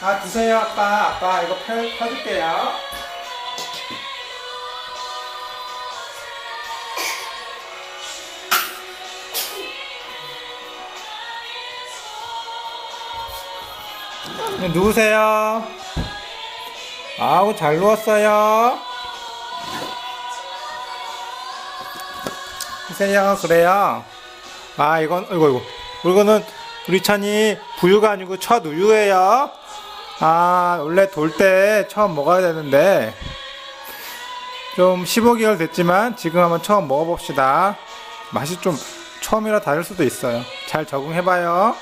아 주세요 아빠. 아빠 이거 펴, 펴줄게요. 네, 누우세요. 아우 잘 누웠어요. 주세요 그래요. 아 이건 이거 이거. 이거는 우리 찬이 부유가 아니고 첫 우유예요 아 원래 돌 때 처음 먹어야 되는데 좀 15개월 됐지만 지금 한번 처음 먹어봅시다. 맛이 좀 처음이라 다를 수도 있어요. 잘 적응해봐요